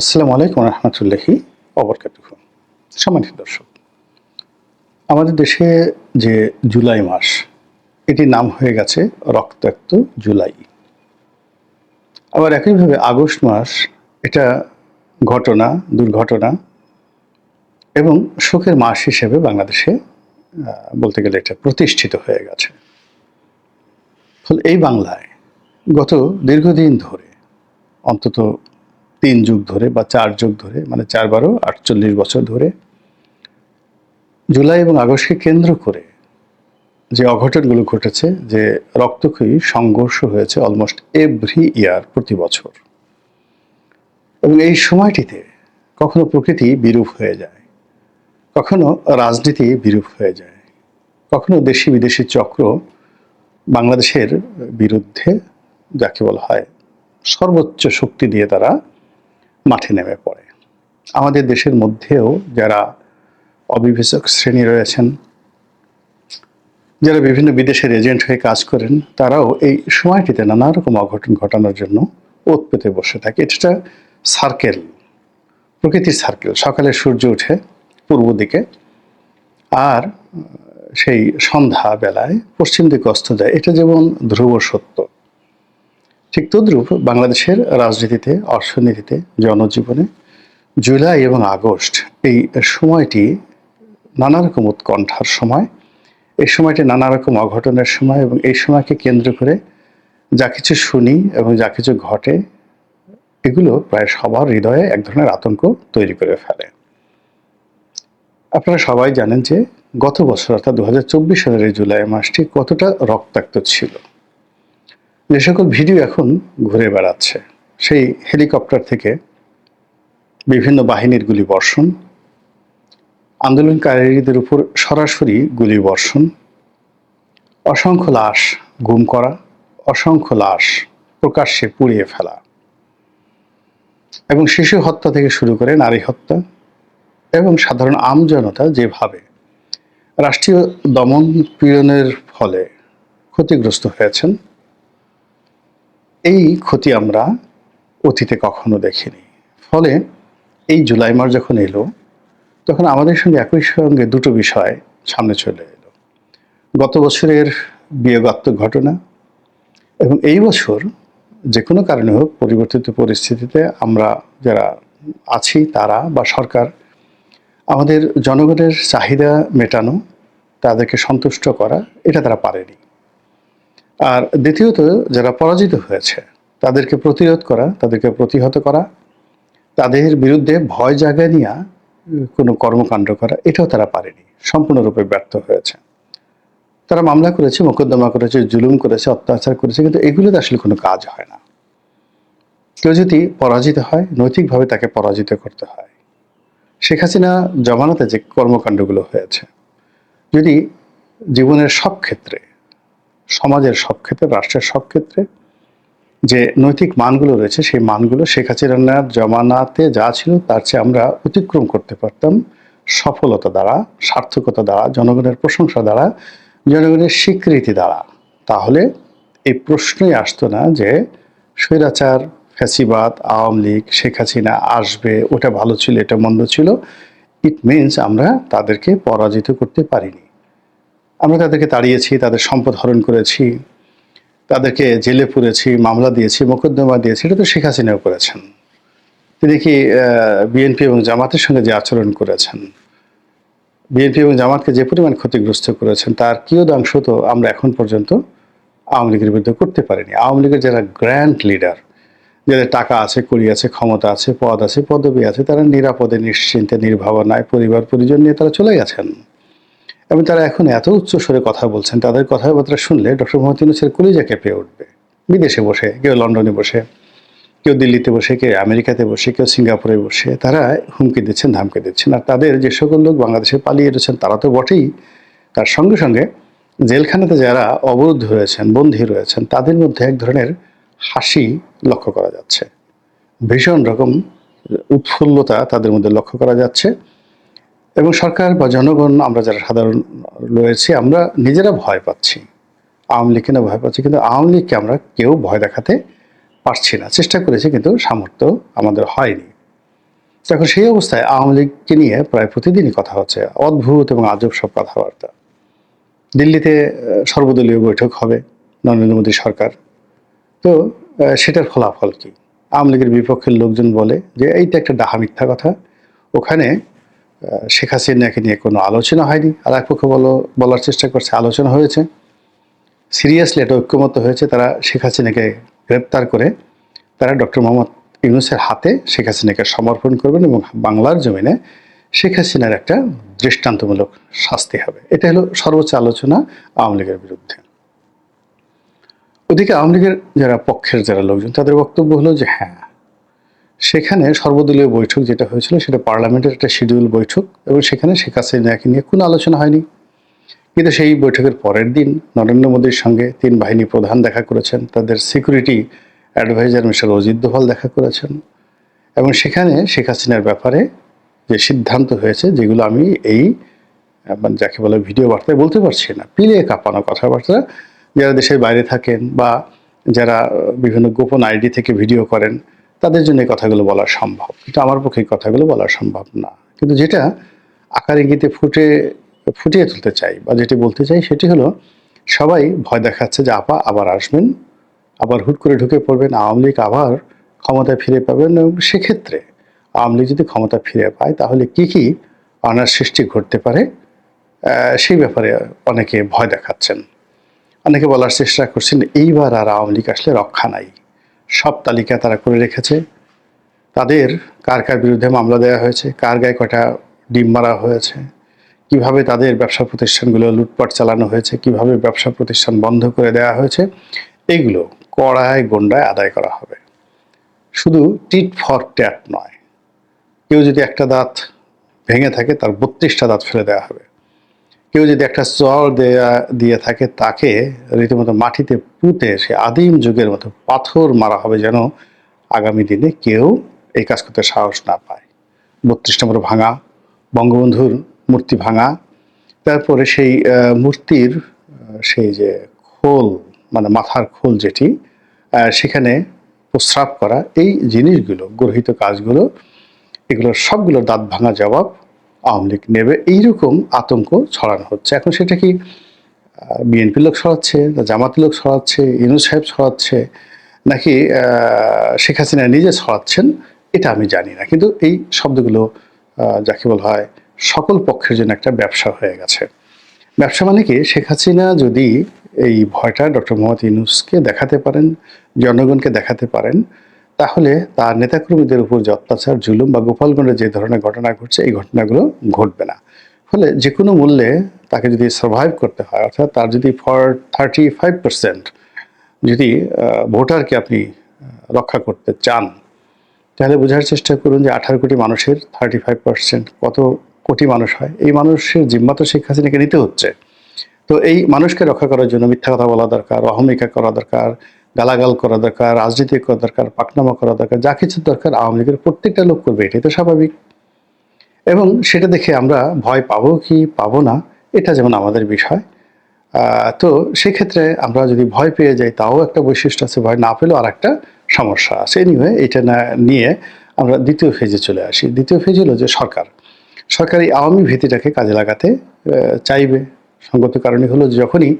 আসসালামু আলাইকুম রহমতুল্লাহি অবরকাতুহ সম্মানিত দর্শক, আমাদের দেশে যে জুলাই মাস, এটির নাম হয়ে গেছে রক্তাক্ত জুলাই। আবার একইভাবে আগস্ট মাস, এটা ঘটনা, দুর্ঘটনা এবং শোকের মাস হিসেবে বাংলাদেশে বলতে গেলে এটা প্রতিষ্ঠিত হয়ে গেছে। ফলে এই বাংলায় গত দীর্ঘদিন ধরে অন্তত তিন যুগ ধরে বা চার যুগ ধরে মানে চার বারো আটচল্লিশ বছর ধরে জুলাই এবং আগস্টকে কেন্দ্র করে যে অঘটনগুলো ঘটেছে, যে রক্তক্ষয়ী সংঘর্ষ হয়েছে অলমোস্ট এভরি ইয়ার প্রতি বছর। এবং এই সময়টিতে কখনো প্রকৃতি বিরূপ হয়ে যায়, কখনো রাজনীতি বিরূপ হয়ে যায়, কখনো দেশি বিদেশি চক্র বাংলাদেশের বিরুদ্ধে, যাকে বলা হয় সর্বোচ্চ শক্তি দিয়ে তারা মাঠে নেমে পড়ে। আমাদের দেশের মধ্যেও যারা অবিবেচক শ্রেণি রয়েছেন, যারা বিভিন্ন বিদেশের এজেন্ট হয়ে কাজ করেন, তারাও এই সময়টিতে নানা রকম অঘটন ঘটানোর জন্য ওত পেতে বসে থাকে। এটা সার্কেল প্রকৃতির সার্কেল সকালে সূর্য ওঠে পূর্ব দিকে আর সেই সন্ধ্যা বেলায় পশ্চিম দিকে অস্ত যায়। এটা যেমন ধ্রুব সত্য। ঠিক তদ্রূপ বাংলাদেশের রাজনীতিতে, অর্থনীতিতে, জনজীবনে জুলাই এবং আগস্ট এই সময়টি নানা রকম উৎকণ্ঠার সময়। এই সময়টি নানা রকম অঘটনের সময় এবং এই সময়কে কেন্দ্র করে যা কিছু শুনি এবং যা কিছু ঘটে, এগুলো প্রায় সবার হৃদয়ে এক ধরনের আতঙ্ক তৈরি করে ফেলে। আপনারা সবাই জানেন যে গত বছর অর্থাৎ দু হাজার চব্বিশ সালের এই জুলাই মাসটি কতটা রক্তাক্ত ছিল। যে সকল ভিডিও এখন ঘুরে বেড়াচ্ছে, সেই হেলিকপ্টার থেকে বিভিন্ন বাহিনীর গুলি বর্ষণ আন্দোলনকারীদের উপর সরাসরি গুলি বর্ষণ অসংখ্য লাশ গুম করা, অসংখ্য লাশ প্রকাশ্যে পুড়িয়ে ফেলা এবং শিশু হত্যা থেকে শুরু করে নারী হত্যা এবং সাধারণ আমজনতা যেভাবে রাষ্ট্রীয় দমন পীড়নের ফলে ক্ষতিগ্রস্ত হয়েছেন এই ক্ষতি আমরা অতীতে কখনো দেখিনি। ফলে এই জুলাই মাস যখন এলো, তখন আমাদের সঙ্গে একই সঙ্গে দুটো বিষয় সামনে চলে এলো। গত বছরের বিয়োগাত্মক ঘটনা এবং এই বছর যে কোনো কারণে হোক পরিবর্তিত পরিস্থিতিতে আমরা যারা আছি, তারা বা সরকার, আমাদের জনগণের চাহিদা মেটানো, তাদেরকে সন্তুষ্ট করা, এটা তারা পারেনি। আর দ্বিতীয়ত, যারা পরাজিত হয়েছে, তাদেরকে প্রতিরোধ করা, তাদেরকে প্রতিহত করা, তাদের বিরুদ্ধে ভয় জাগায় নিয়ে কোনো কর্মকাণ্ড করা, এটাও তারা পারেনি, সম্পূর্ণরূপে ব্যর্থ হয়েছে। তারা মামলা করেছে, মোকদ্দমা করেছে, জুলুম করেছে, অত্যাচার করেছে, কিন্তু এগুলোতে আসলে কোনো কাজ হয় না। কেউ যদি পরাজিত হয়, নৈতিকভাবে তাকে পরাজিত করতে হয়। শেখ হাসিনা জমানাতে যে কর্মকাণ্ডগুলো হয়েছে, যদি জীবনের সব ক্ষেত্রে সমাজের সব ক্ষেত্রে, রাষ্ট্রের সব ক্ষেত্রে যে নৈতিক মানগুলো রয়েছে, সেই মানগুলো শেখ হাসিনার জমানাতে যা ছিল তার চেয়ে আমরা অতিক্রম করতে পারতাম সফলতা দ্বারা, সার্থকতা দ্বারা, জনগণের প্রশংসা দ্বারা, জনগণের স্বীকৃতি দ্বারা। তাহলে এই প্রশ্নই আসতো না যে স্বৈরাচার, ফ্যাসিবাদ, আওয়ামী লীগ, শেখ হাসিনা আসবে, ওটা ভালো ছিল, এটা মন্দ ছিল ইট মিনস আমরা তাদেরকে পরাজিত করতে পারিনি। আমরা তাদেরকে তাড়িয়েছি, তাদের সম্পদ হরণ করেছি, তাদেরকে জেলে পুরেছি, মামলা দিয়েছি, মোকদ্দমা দিয়েছি, এটা তো শেখ হাসিনাও করেছেন। তিনি কি বিএনপি এবং জামাতের সঙ্গে যে আচরণ করেছেন, বিএনপি এবং জামাতকে যে পরিমাণ ক্ষতিগ্রস্ত করেছেন, তার কিয়দাংশ তো আমরা এখন পর্যন্ত আওয়ামী লীগের বিরুদ্ধে করতে পারিনি। আওয়ামী লীগের যারা গ্র্যান্ড লিডার, যাদের টাকা আছে, কড়ি আছে, ক্ষমতা আছে, পদ আছে, পদবি আছে, তারা নিরাপদে, নিশ্চিন্তে, নির্ভাবনায়, পরিবার, পরিজন নিয়ে তারা চলে গেছেন এবং তারা এখন এত উচ্চ স্বরে কথা বলছেন, তাদের কথাবার্তা শুনলে ডক্টর মোহাম্মদ ইউনুসের কলিজা কেঁপে উঠবে। বিদেশে বসে, কেউ লন্ডনে বসে, কেউ দিল্লিতে বসে, কেউ আমেরিকাতে বসে, কেউ সিঙ্গাপুরে বসে, তারা হুমকি দিচ্ছেন, ধামকি দিচ্ছেন। আর তাদের যে সকল লোক বাংলাদেশে পালিয়ে রয়েছেন তারা তো বটেই। তার সঙ্গে সঙ্গে জেলখানাতে যারা অবরুদ্ধ রয়েছেন বন্দী রয়েছেন, তাদের মধ্যে এক ধরনের হাসি লক্ষ্য করা যাচ্ছে। ভীষণ রকম উৎফুল্লতা তাদের মধ্যে লক্ষ্য করা যাচ্ছে। এবং সরকার বা জনগণ, আমরা যারা সাধারণ রয়েছি, আমরা নিজেরা ভয় পাচ্ছি। আওয়ামী লীগকে না ভয় পাচ্ছি, কিন্তু আওয়ামী লীগকে আমরা কেউ ভয় দেখাতে পারছি না। চেষ্টা করেছি, কিন্তু সামর্থ্য আমাদের হয়নি। তখন সেই অবস্থায় আওয়ামী লীগকে নিয়ে প্রায় প্রতিদিনই কথা হচ্ছে। অদ্ভুত এবং আজব সব কথাবার্তা। দিল্লিতে সর্বদলীয় বৈঠক হবে নরেন্দ্র মোদী সরকার। তো সেটার ফলাফল কি? আওয়ামী লীগের বিপক্ষের লোকজন বলে যে, এইটা একটা ডাহা মিথ্যা কথা। ওখানে শেখ হাসিনাকে নিয়ে কোনো আলোচনা হয়নি। আর এক পক্ষ বলো, বলার চেষ্টা করছে, আলোচনা হয়েছে। সিরিয়াসলি এটা ঐক্যমত হয়েছে, তারা শেখ হাসিনাকে গ্রেপ্তার করে তারা ডক্টর মোহাম্মদ ইউনুসের হাতে শেখ হাসিনাকে সমর্পণ করবেন এবং বাংলার জমিনে শেখ হাসিনার একটা দৃষ্টান্তমূলক শাস্তি হবে। এটা হলো সর্বোচ্চ আলোচনা আওয়ামী লীগের বিরুদ্ধে। ওদিকে আওয়ামী লীগের যারা পক্ষের, যারা লোকজন, তাদের বক্তব্য হলো যে হ্যাঁ সেখানে সর্বদলীয় বৈঠক যেটা হয়েছিল সেটা পার্লামেন্টের একটা শিডিউল বৈঠক এবং সেখানে শেখ হাসিনাকে নিয়ে কোনো আলোচনা হয়নি। কিন্তু সেই বৈঠকের পরের দিন নরেন্দ্র মোদীর সঙ্গে তিন বাহিনী প্রধান দেখা করেছেন, তাদের security adviser mister Ajit Doval দেখা করেছেন এবং সেখানে শেখ হাসিনার ব্যাপারে যে সিদ্ধান্ত হয়েছে, যেগুলো আমি এই মানে যাকে বলে ভিডিও বার্তায় বলতে পারছি না পিলে কাঁপানো কথাবার্তা, যারা দেশের বাইরে থাকেন বা যারা বিভিন্ন গোপন আইডি থেকে ভিডিও করেন তাদের জন্য এই কথাগুলো বলা সম্ভব। কিন্তু আমার পক্ষে এই কথাগুলো বলা সম্ভব না। কিন্তু যেটা আকার ইঙ্গিতে ফুটে, ফুটিয়ে তুলতে চাই বা যেটি বলতে চাই সেটি হলো, সবাই ভয় দেখাচ্ছে যে আপা আবার আসবেন, আবার হুট করে ঢুকে পড়বেন, আওয়ামী লীগ আবার ক্ষমতায় ফিরে পাবেন এবং সেক্ষেত্রে আওয়ামী লীগ যদি ক্ষমতা ফিরে পায় তাহলে কি কি অনার সৃষ্টি ঘটতে পারে? সেই ব্যাপারে অনেকে ভয় দেখাচ্ছেন। অনেকে বলার চেষ্টা করছেন, এইবার আর আওয়ামী লীগ আসলে রক্ষা নাই। সব তালিকা তারা করে রেখেছে। তাদের কার কার বিরুদ্ধে মামলা দেওয়া হয়েছে, কার গায়ে কটা ডিম মারা হয়েছে, কীভাবে তাদের ব্যবসা প্রতিষ্ঠানগুলো লুটপাট চালানো হয়েছে, কীভাবে ব্যবসা প্রতিষ্ঠান বন্ধ করে দেওয়া হয়েছে এইগুলো কড়ায় গন্ডায় আদায় করা হবে। শুধু টিট ফর ট্যাট নয়, কেউ যদি একটা দাঁত ভেঙে থাকে, তার বত্রিশটা দাঁত ফেলে দেওয়া হবে। কেউ যদি একটা চর দেয়া, দিয়ে থাকে, তাকে রীতিমতো মাটিতে পুঁতে সে আদিম যুগের মতো পাথর মারা হবে যেন আগামী দিনে কেউ এই কাজ করতে সাহস না পায়। বত্রিশ নম্বর ভাঙা, বঙ্গবন্ধুর মূর্তি ভাঙা, তারপরে সেই মূর্তির সেই যে খোল মানে মাথার খোল যেটি সেখানে প্রস্রাব করা, এই জিনিসগুলো, গর্হিত কাজগুলো, এগুলোর সবগুলোর দাঁত ভাঙা জবাব আওয়ামী লীগ নেবে, এইরকম আতঙ্ক ছড়ানো হচ্ছে। এখন সেটা কি বিএনপি লোক না জামাত লোক ছড়াচ্ছে ইনুস সাহেব ছড়াচ্ছে, নাকি শেখ হাসিনা নিজে ছড়াচ্ছেন, এটা আমি জানি না। কিন্তু এই শব্দগুলো যাকে বলা হয় সকল পক্ষের জন্য একটা ব্যবসা হয়ে গেছে। ব্যবসা মানে কি? শেখ হাসিনা যদি এই ভয়টা ডক্টর মোহাম্মদ ইউনুসকে দেখাতে পারেন, জনগণকে দেখাতে পারেন তাহলে তার নেতাকর্মীদের উপর যে অত্যাচার, জুলুম বা গোপালগঞ্জে যে ধরনের ঘটনা ঘটছে, এই ঘটনাগুলো ঘটবে না। ফলে যে কোনো মূল্যে তাকে যদি সার্ভাইভ করতে হয়, অর্থাৎ তার যদি ফর থার্টি ফাইভ পার্সেন্ট যদি ভোটারকে আপনি রক্ষা করতে চান, তাহলে বোঝার চেষ্টা করুন যে আঠারো কোটি মানুষের থার্টি ফাইভ পার্সেন্ট কত কোটি মানুষ হয়। এই মানুষের জিম্মা তো শেখ হাসিনাকে নিতে হচ্ছে। তো এই মানুষকে রক্ষা করার জন্য মিথ্যা কথা বলা দরকার, অহমিকা করা দরকার গালাগাল করা দরকার, রাজনীতি করা দরকার, পাকনামা করা দরকার, যা কিছু দরকার আওয়ামী লীগের প্রত্যেকটা লোক করবে, এটাই তো স্বাভাবিক। এবং সেটা দেখে আমরা ভয় পাবো কি পাবো না, এটা যেমন আমাদের বিষয়। তো সেক্ষেত্রে আমরা যদি ভয় পেয়ে যাই, তাও একটা বৈশিষ্ট্য আছে, ভয় না পেলেও আর একটা সমস্যা আছে। এনিওয়ে এটা না, নিয়ে আমরা দ্বিতীয় ফেজে চলে আসি। দ্বিতীয় ফেজ হলো যে সরকার। সরকার এই আওয়ামী ভীতিটাকে কাজে লাগাতে চাইবে। সঙ্গত কারণে হলো যখনই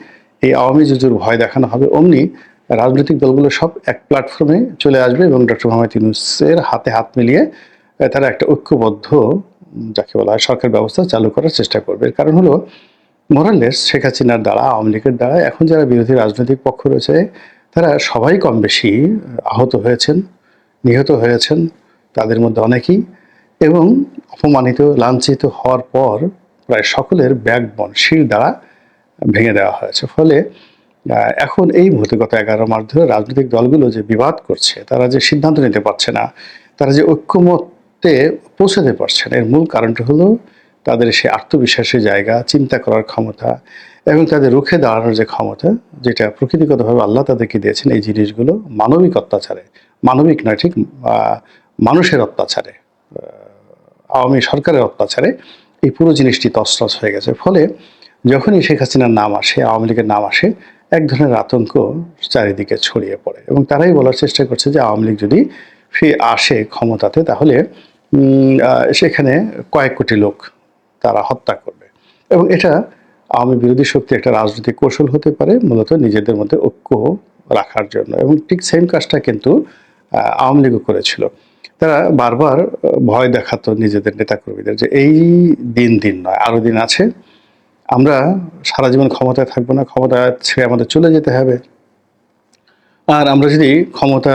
এই আওয়ামী জুজুর ভয় দেখানো হবে, অমনি রাজনৈতিক দলগুলো সব এক প্ল্যাটফর্মে চলে আসবে এবং ডক্টর মোহাম্মদ ইউনুসের হাতে হাত মিলিয়ে তারা একটা ঐক্যবদ্ধ যাকে বলা হয় সরকার ব্যবস্থা চালু করার চেষ্টা করবে। কারণ হলো মোরালেস শেখ হাসিনার দ্বারা, আওয়ামী লীগের দ্বারা, এখন যারা বিরোধী রাজনৈতিক পক্ষ রয়েছে, তারা সবাই কম বেশি আহত হয়েছেন, নিহত হয়েছেন তাদের মধ্যে অনেকেই এবং অপমানিত, লাঞ্ছিত হওয়ার পর প্রায় সকলের ব্যাকবন শির দ্বারা ভেঙে দেওয়া হয়েছে। ফলে এখন এই মুহূর্তে গত এগারো মাস ধরে রাজনৈতিক দলগুলো যে বিবাদ করছে, তারা যে সিদ্ধান্ত নিতে পারছে না, তারা যে ঐক্যমতে পৌঁছাতে পারছে না, এর মূল কারণটা হলো তাদের সে আত্মবিশ্বাসের জায়গা, চিন্তা করার ক্ষমতা এবং তাদের রুখে দাঁড়ানোর যে ক্ষমতা, যেটা প্রকৃতিগতভাবে আল্লাহ তাদেরকে দিয়েছেন, এই জিনিসগুলো মানবিক অত্যাচারে, মানবিক নয়, ঠিক মানুষের অত্যাচারে আওয়ামী সরকারের অত্যাচারে এই পুরো জিনিসটি তছনছ হয়ে গেছে। ফলে যখনই শেখ হাসিনার নাম আসে, আওয়ামী লীগের নাম আসে এক ধরনের আতঙ্ক চারিদিকে ছড়িয়ে পড়ে এবং তারাই বলার চেষ্টা করছে যে আওয়ামী লীগ যদি ফিরে আসে ক্ষমতাতে, তাহলে সেখানে কয়েক কোটি লোক তারা হত্যা করবে। এবং এটা আওয়ামী বিরোধী শক্তি একটা রাজনৈতিক কৌশল হতে পারে, মূলত নিজেদের মধ্যে ঐক্য রাখার জন্য। এবং ঠিক সেম কাজটা কিন্তু আওয়ামী লীগও করেছিল। তারা বারবার ভয় দেখাতো নিজেদের নেতাকর্মীদের যে এই দিন দিন নয়, আরও দিন আছে আমরা সারা জীবন ক্ষমতায় থাকব না ক্ষমতা ছেড়ে আমাদের চলে যেতে হবে। আর আমরা যদি ক্ষমতা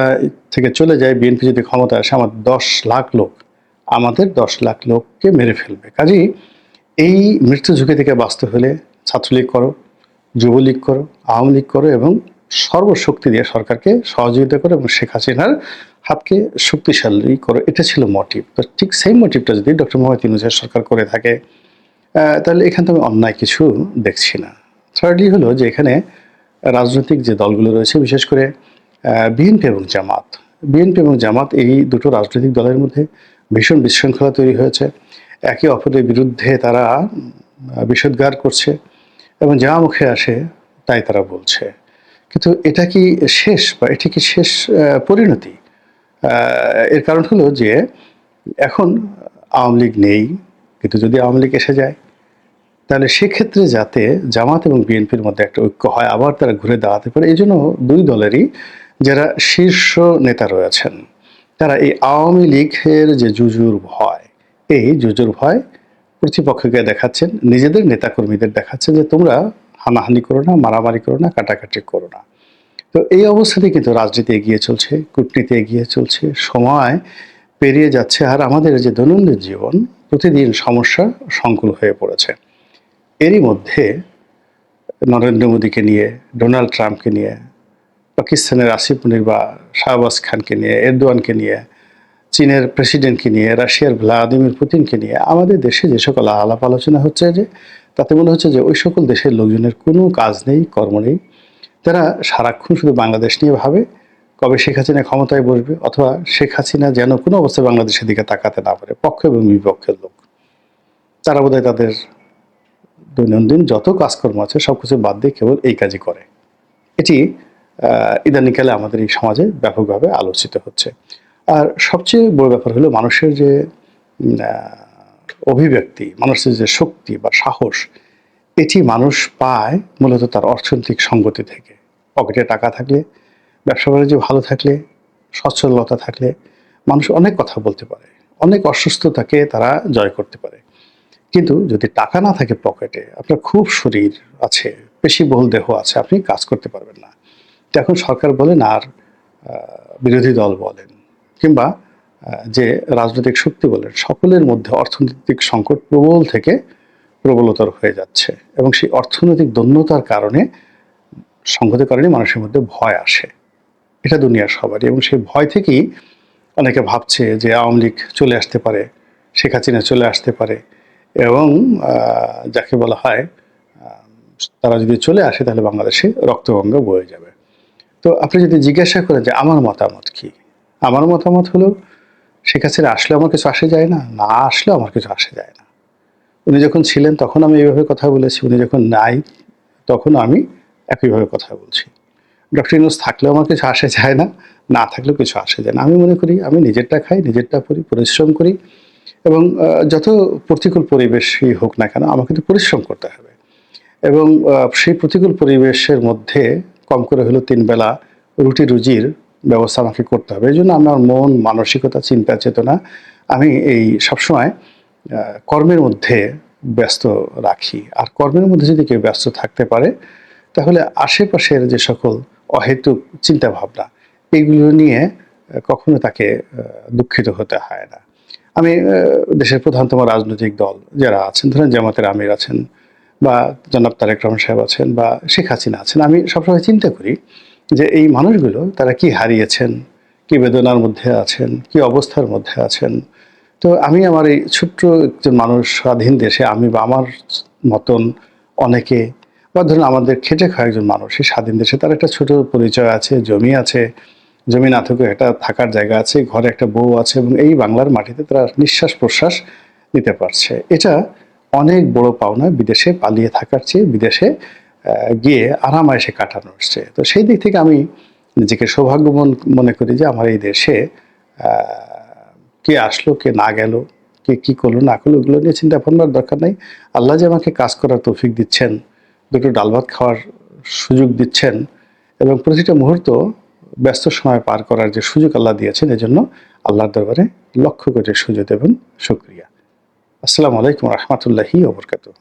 থেকে চলে যাই, বিএনপি যদি ক্ষমতা আসে, আমার দশ লাখ লোক, আমাদের দশ লাখ লোককে মেরে ফেলবে। কাজেই এই মৃত্যু ঝুঁকি থেকে বাঁচতে হলে ছাত্রলীগ করো, যুবলীগ করো, আওয়ামী লীগ করো এবং সর্বশক্তি দিয়ে সরকারকে সহযোগিতা করো এবং শেখ হাসিনার হাতকে শক্তিশালী করো। এটা ছিল মোটিভ তো ঠিক সেই মোটিভটা যদি ডক্টর মোহাম্মদ ইউনুসের সরকার করে থাকে তাহলে এখানে আমি অন্যায় কিছু দেখছি না। থার্ডলি হলো যে এখানে রাজনৈতিক যে দলগুলো রয়েছে, বিশেষ করে বিএনপি এবং জামাত। বিএনপি এবং জামাত এই দুটো রাজনৈতিক দলের মধ্যে ভীষণ বিশৃঙ্খলা তৈরি হয়েছে। একে অপরের বিরুদ্ধে তারা বিষোদ্গার করছে এবং যা মুখে আসে তাই তারা বলছে। কিন্তু এটা কি শেষ বা এটি কি শেষ পরিণতি? এর কারণ হলো যে এখন আওয়ামী লীগ নেই, কিন্তু যদি আওয়ামী লীগ এসে যায় তাহলে সেক্ষেত্রে যাতে জামাত এবং বিএনপির মধ্যে একটা ঐক্য হয়, আবার তারা ঘুরে দাঁড়াতে পারে, এই জন্য দুই দলেরই যারা শীর্ষ নেতা রয়েছেন, তারা এই আওয়ামী লীগের যে জুজুর ভয়, এই জুজুর ভয় প্রতিপক্ষকে দেখাচ্ছেন, নিজেদের নেতাকর্মীদের দেখাচ্ছেন যে তোমরা হানাহানি করো না, মারামারি করো না, কাটাকাটি করো না। তো এই অবস্থাতে কিন্তু রাজনীতি এগিয়ে চলছে, কূটনীতি এগিয়ে চলছে, সময় পেরিয়ে যাচ্ছে, আর আমাদের যে দৈনন্দিন জীবন, প্রতিদিন সমস্যা সংকুল হয়ে পড়েছে। এরই মধ্যে নরেন্দ্র মোদীকে নিয়ে, ডোনাল্ড ট্রাম্পকে নিয়ে, পাকিস্তানের আসিফ মুনির বা শাহবাজ খানকে নিয়ে, এরদোয়ানকে নিয়ে, চীনের প্রেসিডেন্টকে নিয়ে, রাশিয়ার ভ্লাদিমির পুতিনকে নিয়ে, আমাদের দেশে যে সকল আলাপ আলোচনা হচ্ছে যে, তাতে মনে হচ্ছে যে ওই সকল দেশের লোকজনের কোনো কাজ নেই, কর্ম নেই। তারা সারাক্ষণ শুধু বাংলাদেশ নিয়ে ভাবে, কবে শেখ হাসিনা ক্ষমতায় বসবে, অথবা শেখ হাসিনা যেন কোনো অবস্থায় বাংলাদেশের দিকে তাকাতে না পারে, পক্ষ এবং বিপক্ষের লোক। তারা বোধহয় তাদের দৈনন্দিন যত কাজকর্ম আছে, সব কিছু বাদ দিয়ে কেবল এই কাজই করে। এটি ইদানিংকালে আমাদের এই সমাজে ব্যাপকভাবে আলোচিত হচ্ছে। আর সবচেয়ে বড় ব্যাপার হলো মানুষের যে অভিব্যক্তি, মানুষের যে শক্তি বা সাহস, এটি মানুষ পায় মূলত তার অর্থনৈতিক সঙ্গতি থেকে। পকেটে টাকা থাকলে, ব্যবসা বাণিজ্য ভালো থাকলে, সচ্ছলতা থাকলে মানুষ অনেক কথা বলতে পারে। অনেক অসুস্থতাকে তারা জয় করতে পারে। কিন্তু যদি টাকা না থাকে পকেটে, আপনার খুব শরীর আছে, পেশিবহুল দেহ আছে, আপনি কাজ করতে পারবেন না। এখন সরকার বলেন আর বিরোধী দল বলেন, কিংবা যে রাজনৈতিক শক্তি বলেন, সকলের মধ্যে অর্থনৈতিক সংকট প্রবল থেকে প্রবলতর হয়ে যাচ্ছে এবং সেই অর্থনৈতিক দন্যতার কারণে সংগতের কারণে মানুষের মধ্যে ভয় আসে। এটা দুনিয়ার সবারই এবং সেই ভয় থেকেই অনেকে ভাবছে যে আওয়ামী লীগ চলে আসতে পারে, শেখ হাসিনা চলে আসতে পারে এবং যাকে বলা হয় তারা যদি চলে আসে তাহলে বাংলাদেশে রক্তগঙ্গা বয়ে যাবে। তো আপনি যদি জিজ্ঞাসা করেন যে আমার মতামত কি? আমার মতামত হলো, শেখ হাসিনা আসলে আমার কিছু আসে যায় না? না আসলে আমার কিছু আসে যায় না। উনি যখন ছিলেন তখন আমি এইভাবে কথা বলেছি, উনি যখন নাই তখন আমি একইভাবে কথা বলছি। ডক্টর ইউনুস থাকলেও আমার কিছু আসে যায় না না থাকলেও কিছু আসে যায় না। আমি মনে করি, আমি নিজেরটা খাই, নিজেরটা করি পরিশ্রম করি। এবং যত প্রতিকূল পরিবেশই হোক না কেন, আমাকে তো পরিশ্রম করতে হবে। এবং সেই প্রতিকূল পরিবেশের মধ্যে কম করে হলেও তিন বেলা রুটি রুজির ব্যবস্থা আমাকে করতে হবে। এই জন্য আমার মন, মানসিকতা, চিন্তা, চেতনা আমি এই সবসময় কর্মের মধ্যে ব্যস্ত রাখি। আর কর্মের মধ্যে যদি কেউ ব্যস্ত থাকতে পারে, তাহলে আশেপাশের যে সকল অহেতুক চিন্তা ভাবনা এইগুলো নিয়ে কখনো তাকে দুঃখিত হতে হয় না। আমি দেশের প্রধানতম রাজনৈতিক দল যারা আছেন, ধরেন জামাতের আমির আছেন বা জনাব তারেক রহমান সাহেব আছেন বা শেখ হাসিনা আছেন, আমি সবসময় চিন্তা করি যে এই মানুষগুলো তারা কি হারিয়েছেন, কি বেদনার মধ্যে আছেন, কি অবস্থার মধ্যে আছেন। তো আমি আমার এই ছোট্ট একজন মানুষ, স্বাধীন দেশে আমি বা আমার মতন অনেকে বা ধরুন আমাদের খেটে খাওয়া একজন মানুষ এই স্বাধীন দেশে তার একটা ছোট পরিচয় আছে, জমি আছে জমি না থাকুক একটা থাকার জায়গা আছে, ঘরে একটা বউ আছে এবং এই বাংলার মাটিতে তারা নিঃশ্বাস প্রশ্বাস নিতে পারছে। এটা অনেক বড় পাওনা বিদেশে পালিয়ে থাকার চেয়ে বিদেশে গিয়ে আরামায়েসে কাটানো হচ্ছে। তো সেই দিক থেকে আমি নিজেকে সৌভাগ্যবান মনে করি যে আমার এই দেশে কে আসলো, কে না গেল, কে কি করল, না করল ওগুলো নিয়ে চিন্তা ভাবনার দরকার নেই। আল্লাহ যে আমাকে কাজ করার তৌফিক দিচ্ছেন, দুটো ডাল ভাত খাওয়ার সুযোগ দিচ্ছেন এবং প্রতিটা মুহূর্ত ব্যস্ত সময় পার করার যে সুযোগ আল্লাহ দিয়েছেন, এজন্য আল্লাহর দরবারে লক্ষ্য করে সুযোগ দেবেন। শুক্রিয়া। আসসালামু আলাইকুম রহমতুল্লাহি ওবরকাতুহ